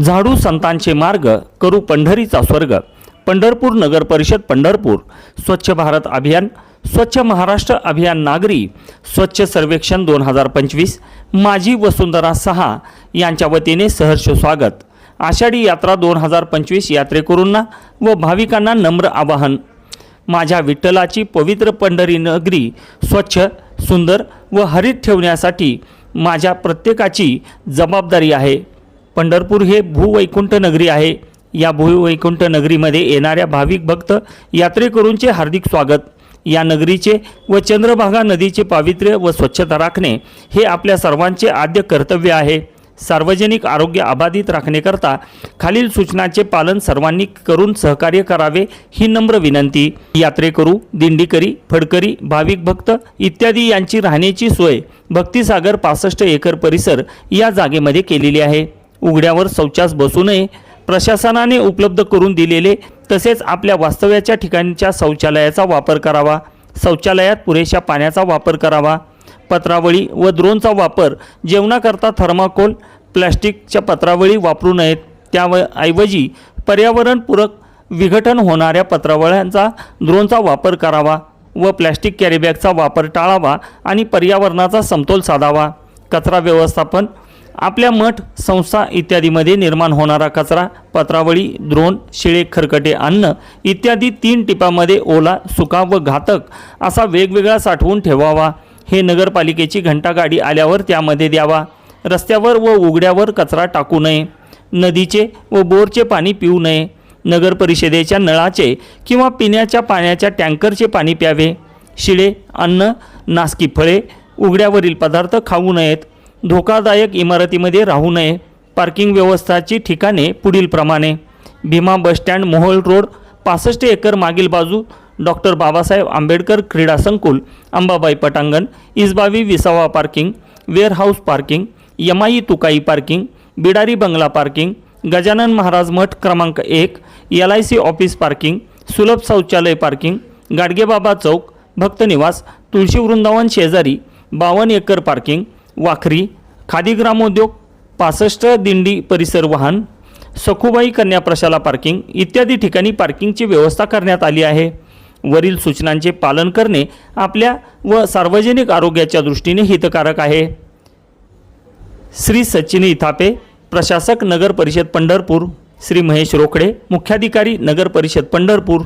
झाडू संतांचे मार्ग करू पंढरीचा स्वर्ग. पंढरपूर नगर परिषद पंढरपूर. स्वच्छ भारत अभियान स्वच्छ महाराष्ट्र अभियान नागरी स्वच्छ सर्वेक्षण दोन हजार पंचवीस माजी वसुंधरा सहा यांच्या वतीने सहर्ष स्वागत. आषाढी यात्रा दोन हजार पंचवीस यात्रेकरूंना व भाविकांना नम्र आवाहन. माझ्या विठ्ठलाची पवित्र पंढरी नगरी स्वच्छ सुंदर व हरित ठेवण्यासाठी माझ्या प्रत्येकाची जबाबदारी आहे. पंढरपूर हे भूवैकुंठ नगरी आहे. या भूवैकुंठ नगरीमध्ये येणाऱ्या भाविक भक्त यात्रेकरूंचे हार्दिक स्वागत. या नगरीचे व चंद्रभागा नदीचे पावित्र्य व स्वच्छता राखणे हे आपल्या सर्वांचे आद्य कर्तव्य आहे. सार्वजनिक आरोग्य अबाधित राखण्याकरता खालील सूचनांचे पालन सर्वांनी करून सहकार्य करावे ही नम्र विनंती. यात्रेकरू दिंडीकरी फडकरी भाविक भक्त इत्यादी यांची राहण्याची सोय भक्तिसागर पासष्ट एकर परिसर या जागेमध्ये केलेली आहे. उघड्यावर शौचास बसू नये प्रशासनाने उपलब्ध करून दिलेले तसेच आपल्या वास्तव्याच्या ठिकाणच्या शौचालयाचा वापर करावा शौचालयात पुरेशा पाण्याचा वापर करावा पत्रावळी व द्रोणचा वापर जेवणाकरता थर्माकोल प्लॅस्टिकच्या पत्रावळी वापरू नयेत. त्याऐवजी पर्यावरणपूरक विघटन होणाऱ्या पत्रावळ्यांचा द्रोणचा वापर करावा व प्लॅस्टिक कॅरीबॅगचा वापर टाळावा आणि पर्यावरणाचा समतोल साधावा. कचरा व्यवस्थापन आपल्या मठ संस्था इत्यादीमध्ये निर्माण होणारा कचरा पत्रावळी द्रोण शिळे खरकटे अन्न इत्यादी तीन टिपामध्ये ओला सुका व घातक असा वेगवेगळा साठवून ठेवावा. हे नगरपालिकेची घंटागाडी आल्यावर त्यामध्ये द्यावा. रस्त्यावर व उघड्यावर कचरा टाकू नये. नदीचे व बोरचे पाणी पिऊ नये. नगर परिषदेच्या नळाचे किंवा पिण्याच्या पाण्याच्या टँकरचे पाणी प्यावे. शिळे अन्न नासकी फळे उघड्यावरील पदार्थ खाऊ नयेत. धोकादायक इमारतीमध्ये राहू नये. पार्किंग व्यवस्थाची ठिकाणे पुढीलप्रमाणे Bhima bus stand Mohol road पासष्ट एकर मागील बाजू डॉक्टर बाबासाहेब आंबेडकर क्रीडा संकुल अंबाबाई पटांगण Isbavi Visava parking warehouse parking Yamai Tukai parking Bidari बंगला पार्किंग गजानन महाराज मठ क्रमांक एक L I C office parking Sulabh शौचालय पार्किंग गाडगेबाबा चौक भक्तनिवास तुळशी वृंदावन शेजारी बावन्न एकर पार्किंग वाखरी खादी ग्रामोद्योग पासष्ट दिंडी परिसर वाहन सखुबाई कन्या प्रशाला पार्किंग इत्यादी ठिकाणी पार्किंगची व्यवस्था करण्यात आली आहे. वरील सूचनांचे पालन करणे आपल्या व सार्वजनिक आरोग्याच्या दृष्टीने हितकारक आहे. श्री सचिन इथापे प्रशासक नगर परिषद पंढरपूर श्री महेश रोकडे मुख्याधिकारी नगर परिषद पंढरपूर.